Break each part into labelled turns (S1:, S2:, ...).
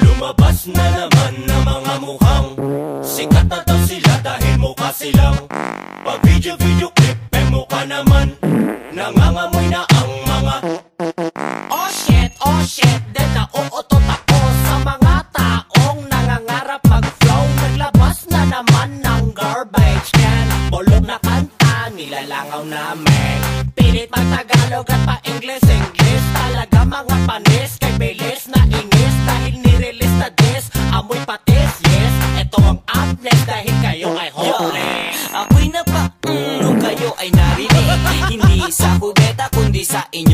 S1: Lumabas na naman na mga mukhang Sikat na daw sila dahil mukha silang Pag video video clip eh mukha naman. Nangangamoy
S2: mag-Tagalog at pa-English, English Talaga mga kay bilis na ingis Dahil nirelease na this, amoy patis, yes Ito ang amnes dahil kayo ay hopeless
S3: Ako'y napa, mm, nung kayo ay narinig Hindi sa kubeta, kundi sa inyong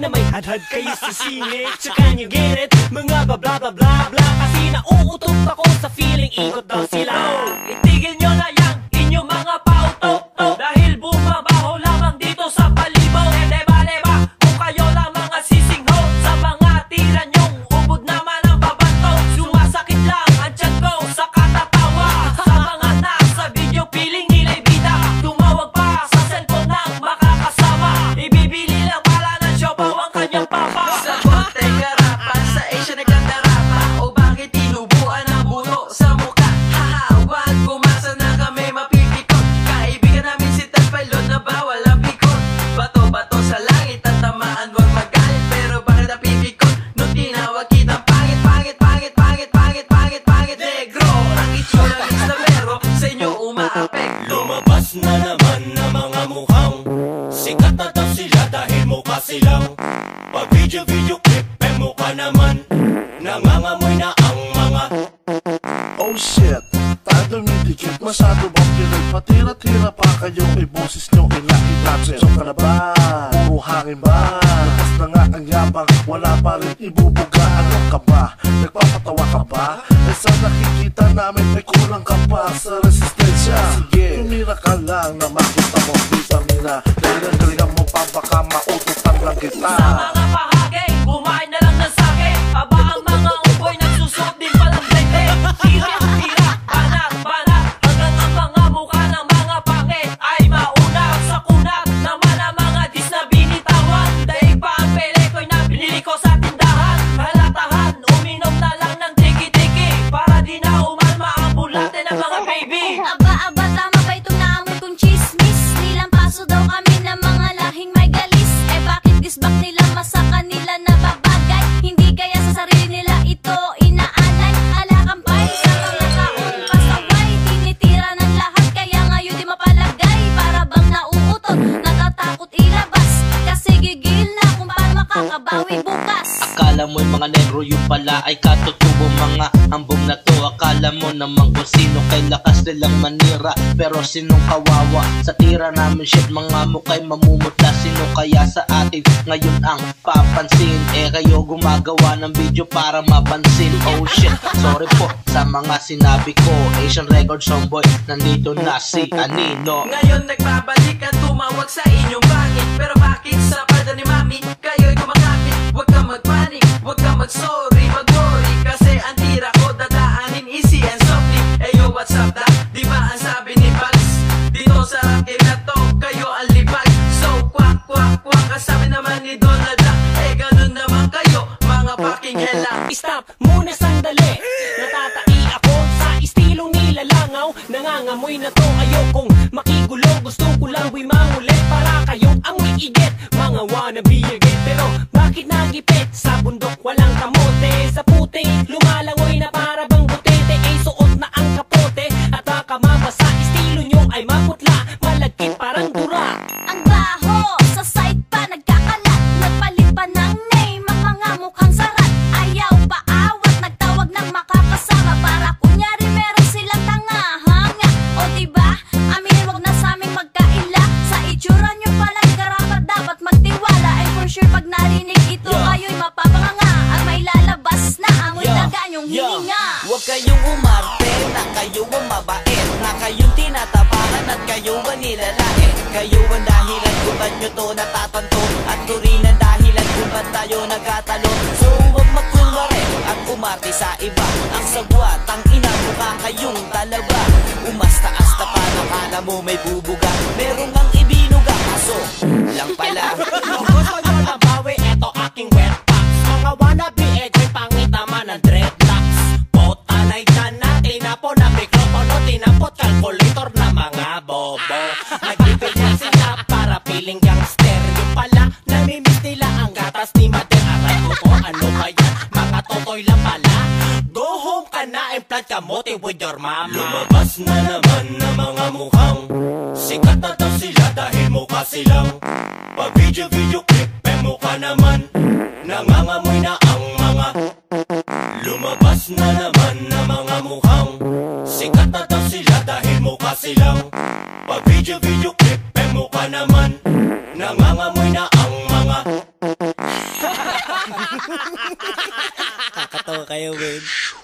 S3: na
S2: may hadhad kayo sa singit. So can you get it? Mga bla bla bla bla. Kasi nauutot ako sa feeling ikot daw sila. Itigil
S1: eh mukha naman. Nangangamoy na ang mga
S4: Oh shit, tayo dumidikit Masyado bang pinagpatira-tira pa kayo Ay boses nyo inaitapsin So ka na ba? Puro hangin ba? Labas na nga ang yabang. Wala pa rin ibubuga. Ano ka ba? Nagpapatawa ka ba? Eh sa nakikita namin May kulang ka pa sa resistensya. Sige, tumira ka lang Na makita mo vitamina Dahil ang galingan mo pa Baka maututan lang kita
S2: Sa mga
S5: paano makakabawi bukas.
S6: Akala mo'y mga negro yung pala ay katutubo. Mga ambong na to Akala mo naman kung sino kay lakas nilang manira. Pero sinong kawawa sa tira namin shit Mga mukha'y mamumutla Sino kaya sa atin? Ngayon ang papansin. Eh kayo gumagawa ng video para mapansin. Oh shit, sorry po sa mga sinabi ko. Asian Records Homeboy, nandito na si Anino.
S3: Ngayon nagbabalik at tumawag sa inyong bangit Pero bakit sa palda ni mami kang mag-sorry, mag-worry Kasi ang tira ko dadaanin easy and softly. Eh yo, what's up da? Di ba ang sabi ni Pals? Dito sa racket na to, kayo ang libag So kwak, kwak, kwak, ang sabi naman ni Donald Duck. Eh ganun naman kayo, mga fucking hella.
S2: Stop muna sandali. Natatai ako sa istilong nilalangaw Nangangamoy na to ayokong makigulo. Gusto ko lang buy manguli para kayong amoy iget Mga wannabe agad Pero bakit nagipit
S3: Huwag kayong umarte na kayo ang mabait Na kayong tinatapakan at kayo ang nilalait. Kayo ang dahilan kung ba't nyo to natatanto At to rin ang dahilan kung ba't tayo nagkatalo. So huwag magkunwari at umarte sa iba. Ang sagwat, ang ina mukha kayong talaba Umas-taas na pa mo may bubuga. Meron
S2: na, kamote with your mama.
S1: Lumabas na naman ng mga mukhang Sikat na daw sila dahil mukha silang Pag video-video clip, eh mukha naman Nangangamoy na ang mga Lumabas na naman ng mga mukhang Sikat na daw sila dahil mukha silang Pag video-video clip, eh mukha naman Nangangamoy na ang mga
S2: Kakatawa kayo, Wade